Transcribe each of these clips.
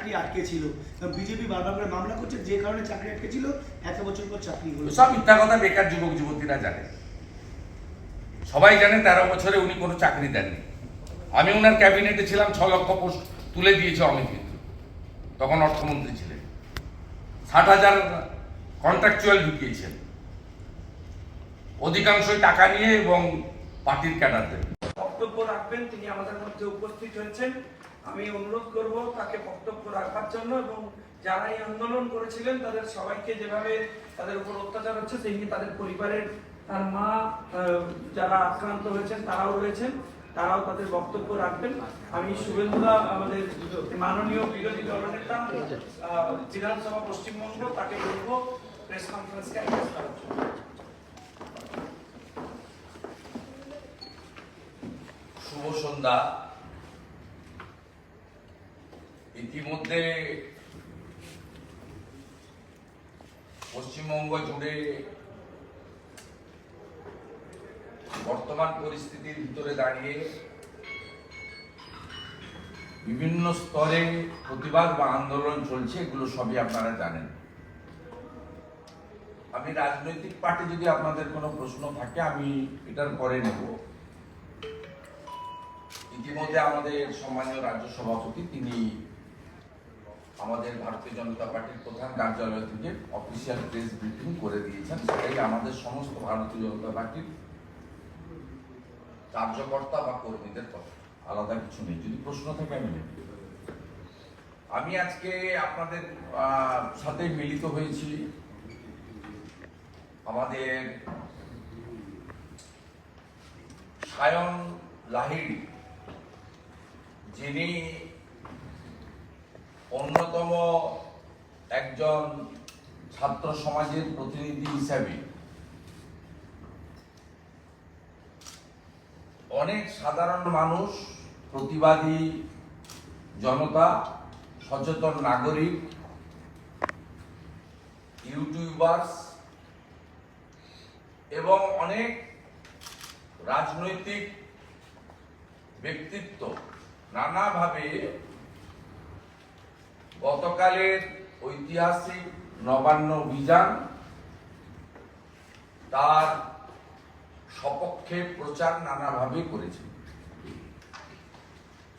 চাকরি আটকে ছিল। বিজেপি বারবার করে মামলা করছে যে কারণে চাকরি আটকে ছিল এত বছর পর চাকরি হলো। সব মিথ্যা কথা বেকার যুবক যুবতীরা জানে। সবাই জানে তেরো বছরে উনি কোনো চাকরি দেননি। আমি ওনার ক্যাবিনেটে ছিলাম ছ লক্ষ পোস্ট তুলে দিয়েছে অমিত মিত্র। তখন অর্থমন্ত্রী ছিলেন। ষাট হাজার কন্ট্রাকচুয়াল ঢুকিয়েছেন। অধিকাংশই টাকা নিয়ে এবং পার্টির ক্যাডারদের। বক্তব্য রাখবেন তিনি আমাদের মধ্যে উপস্থিত হয়েছেন। আমি অনুরোধ করব তাকে বক্তব্য রাখার জন্য এবং যারা এই আন্দোলন করেছিলেন, তাদের সবাইকে যেভাবে তাদের উপর অত্যাচার হচ্ছে তেমনি তাদের পরিবারের তার মা যারা আক্রান্ত হয়েছেন, তারাও রয়েছেন, তারাও তাদের বক্তব্য রাখবেন। আমি শুভেন্দুদা, আমাদের মাননীয় বিরোধী দলনেতা বিধানসভা পশ্চিমবঙ্গ, তাকে বলব প্রেস কনফারেন্সকে অ্যাড্রেস করার জন্য। শুভ সন্ধ্যা ইতিমধ্যে পশ্চিমবঙ্গ জুড়ে বর্তমান পরিস্থিতির ভিতরে দাঁড়িয়ে বিভিন্ন স্তরে প্রতিবাদ বা আন্দোলন চলছে, এগুলো সবই আপনারা জানেন। আমি রাজনৈতিক পার্টি যদি আপনাদের কোনো প্রশ্ন থাকে, আমি এটার পরে নেব। ইতিমধ্যে আমাদের সম্মানীয় রাজ্য সভাপতি, তিনি আমাদের ভারতীয় জনতা পার্টির প্রধান কার্যালয় থেকে অফিসিয়াল প্রেস ব্রিফিং করে দিয়েছেন। সেটাই আমাদের সমস্ত ভারতীয় জনতা পার্টির কার্যকর্তা বা কর্মীদের কথা। আলাদা কিছু নেই। যদি প্রশ্ন থাকে, আমি। আমি আজকে আপনাদের সাথে মিলিত হয়েছি আমাদের সায়ন লাহিড়ি, যিনি অন্যতম একজন ছাত্র সমাজের প্রতিনিধি হিসাবে অনেক সাধারণ মানুষ, প্রতিবাদী জনতা, সচেতন নাগরিক, ইউটিউবার্স এবং অনেক রাজনৈতিক ব্যক্তিত্ব নানাভাবে গতকালের ঐতিহাসিক নবান্ন অভিযান তার সপক্ষে প্রচার নানাভাবে করেছে।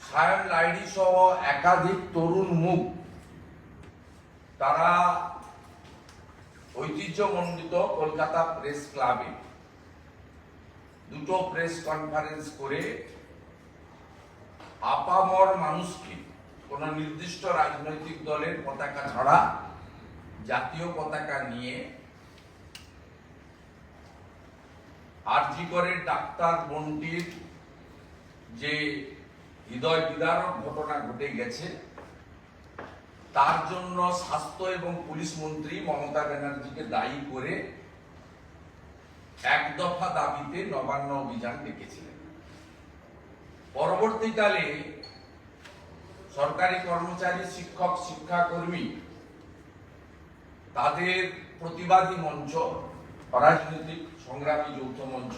সায়ন লাইডি সহ একাধিক তরুণ মুখ তারা ঐতিহ্যমণ্ডিত কলকাতা প্রেস ক্লাবে দুটো প্রেস কনফারেন্স করে আপামর মানুষকে কোন নির্দিষ্ট রাজনৈতিক দলের পতাকা ছাড়া জাতীয় পতাকা নিয়ে আরজি করে ডাক্তার বন্টির যে হৃদয় বিদারক ঘটনা ঘটে গেছে, তার জন্য স্বাস্থ্য এবং পুলিশ মন্ত্রী মমতা ব্যানার্জিকে দায়ী করে এক দফা দাবিতে নবান্ন অভিযান ডেকেছিলেন। পরবর্তীকালে সরকারি কর্মচারী, শিক্ষক, শিক্ষাকর্মী, তাদের প্রতিবাদী মঞ্চ রাজনৈতিক সংগ্রামী যৌথ মঞ্চ,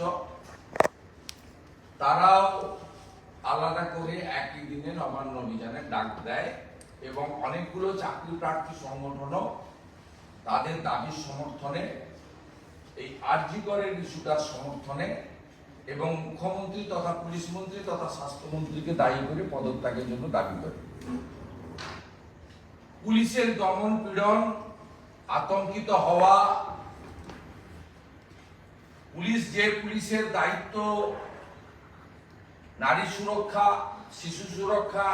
তারাও আলাদা করে একই দিনে নবান্ন অভিযানের ডাক দেয় এবং অনেকগুলো চাকরি প্রার্থী সংগঠনও তাদের দাবির সমর্থনে, এই আরজিকরের ইস্যুটার সমর্থনে এবং মুখ্যমন্ত্রী তথা পুলিশ মন্ত্রী তথা স্বাস্থ্যমন্ত্রীকে দায়ী করে পদত্যাগের জন্য দাবি করে। পুলিশের দমন পীড়ন, আতঙ্কিত হওয়া, পুলিশ যে পুলিশের দায়িত্ব, নারী সুরক্ষা, শিশু সুরক্ষা,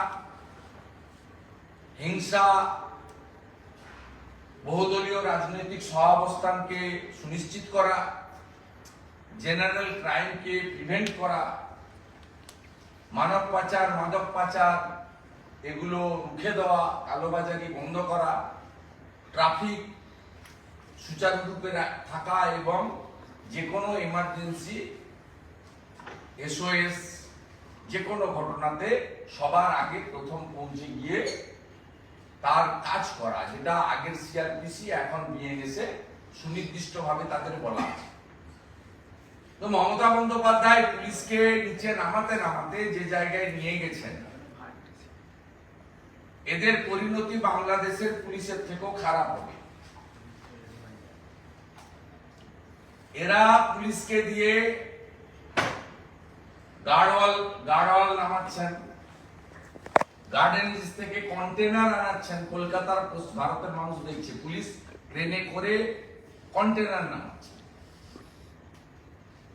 হিংসা, বহুদলীয় রাজনৈতিক সহাবস্থানকে সুনিশ্চিত করা জেনারেল ক্রাইমকে প্রিভেন্ট করা, মানব পাচার, মাদক পাচার, এগুলো রুখে দেওয়া, কালোবাজারি বন্ধ করা ট্রাফিক সুচারুরূপে থাকা এবং যে কোনো এমার্জেন্সি এসওএস যে কোনো ঘটনাতে সবার আগে প্রথম পৌঁছে গিয়ে তার কাজ করা, যেটা আগের সিআরপিসি এখন বিএনএসে সুনির্দিষ্টভাবে তাদের বলা আছে। তো মমতা বন্দ্যোপাধ্যায় পুলিশকে নিচে নামাতে নামাতে যে জায়গায় নিয়ে গেছেন, এদের পরিণতি বাংলাদেশের পুলিশের থেকেও খারাপ হবে। এরা পুলিশকে দিয়ে গাড়ওয়াল গাড়ওয়াল নামাচ্ছেন। গার্ডেনিস থেকে কন্টেনার আনাচ্ছেন। কলকাতার ভারতের মানুষ দেখছে। পুলিশ ট্রেনে করে কন্টেনার নামাচ্ছে।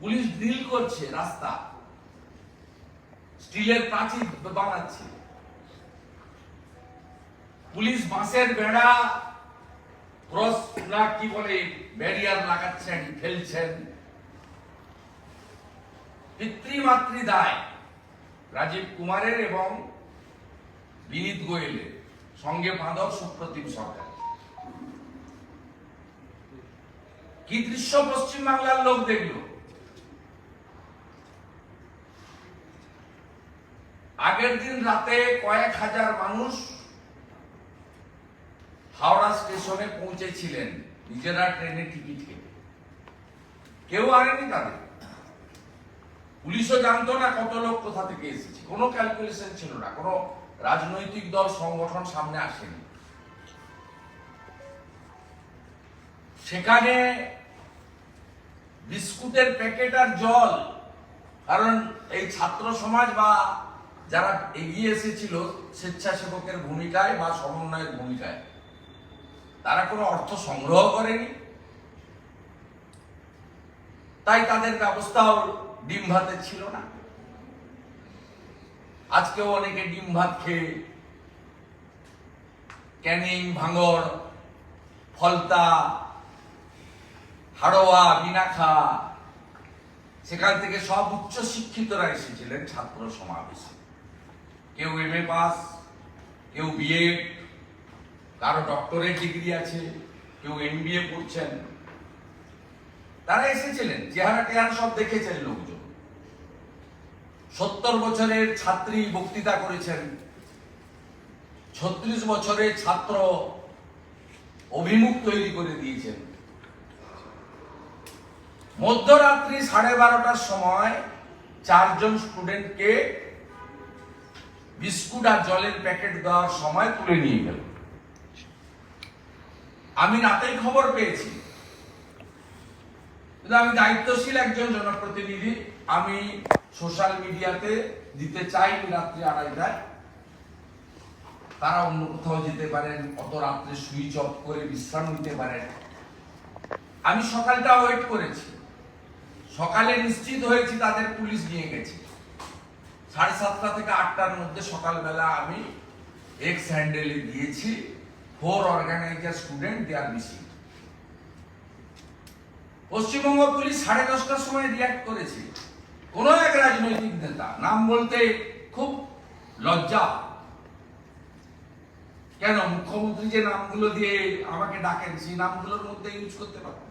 পুলিশ ড্রিল করছে রাস্তা। স্টিলের প্রাচীর বানাচ্ছে। পুলিশ বাঁশের বেড়া, ক্রস না কি বলে, ব্যারিয়ার লাগাচ্ছেন, ফেলছেন। পিতৃমাতৃ দায়, রাজীব কুমারের এবং বিনীত গোয়েলের। সঙ্গে বাঁধব সুপ্রতিম সরকার কি দৃশ্য পশ্চিম বাংলার লোক দেখল? আগের দিন রাতে কয়েক হাজার মানুষ হাওড়া স্টেশনে পৌঁছেছিলেন। নিজেরা ট্রেনে টিকিট কেটে। কেউ আনেনি তাদের। পুলিশও জানতো না কত লোক কোথা থেকে এসেছে। কোনো ক্যালকুলেশন ছিল না। কোনো রাজনৈতিক দল, সংগঠন সামনে আসেনি। সেখানে বিস্কুটের প্যাকেট আর জল, কারণ এই ছাত্র সমাজ বা যারা এগিয়ে এসেছিল স্বেচ্ছাসেবকের ভূমিকায় বা সমন্বয়ের ভূমিকায়, তারা কোনো অর্থ সংগ্রহ করেনি। তাই তাদের ব্যবস্থাও ডিম ভাতের ছিল না। আজকেও অনেকে ডিম ভাত খেয়ে ক্যানিং, ভাঙড়, ফলতা, হাড়োয়া, বিনাখা, সেখান থেকে সব উচ্চ শিক্ষিতরা এসেছিলেন ছাত্র সমাবেশে। কেউ এম এ পাস কেউ বিএ কারও ডক্টরেট ডিগ্রি আছে, কেউ এম বি এ পড়ছেন তারা এসেছিলেন, চেহারা টেহারা সব দেখেছেন লোকজন। সত্তর বছরের ছাত্রী বক্তৃতা করেছেন। ছত্রিশ বছরের ছাত্র অভিমুখ তৈরি করে দিয়েছেন। মধ্যরাত্রি সাড়ে বারোটার সময় চারজন স্টুডেন্টকে বিস্কুট আর জলের প্যাকেট দেওয়ার সময় তুলে নিয়ে গেল। আমি রাতেই খবর পেয়েছি। আমি দায়িত্বশীল একজন জনপ্রতিনিধি, আমি সোশ্যাল মিডিয়াতে দিতে চাই রাত্রি আড়াইটায়। তারা অন্য কোথাও যেতে পারেন, অত রাত্রে সুইচ অফ করে বিশ্রাম নিতে পারেন। আমি সকালটা ওয়েট করেছি। সকালে নিশ্চিত হয়েছি তাদের পুলিশ নিয়ে গেছে। সাড়ে সাতটা থেকে আটটার মধ্যে সকালবেলা আমি এক্স হ্যান্ডেলে দিয়েছি four organiser student there missing Paschimbanga police সাড়ে দশটার সময় রিয়াক্ট করেছে। কোন এক রাজনৈতিক নেতা, নাম বলতে খুব লজ্জা। কেন? মুখ্যমন্ত্রী যে নামগুলো দিয়ে আমাকে ডাকেন, সেই নামগুলোর মধ্যে ইউজ করতে পারেন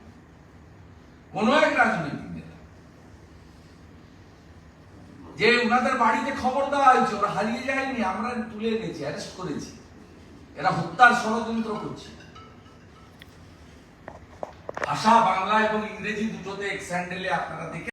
কোন এক রাজনৈতিক নেতা। যে উনাদের বাড়িতে খবর দেওয়া হয়েছে, ওরা হারিয়ে যায়নি, আমরা তুলে এনেছি অ্যারেস্ট করেছি। এরা হত্যার ষড়যন্ত্র করছে। ভাষা বাংলা এবং ইংরেজি দুটোতে এক স্যান্ডেলে আপনারা দেখে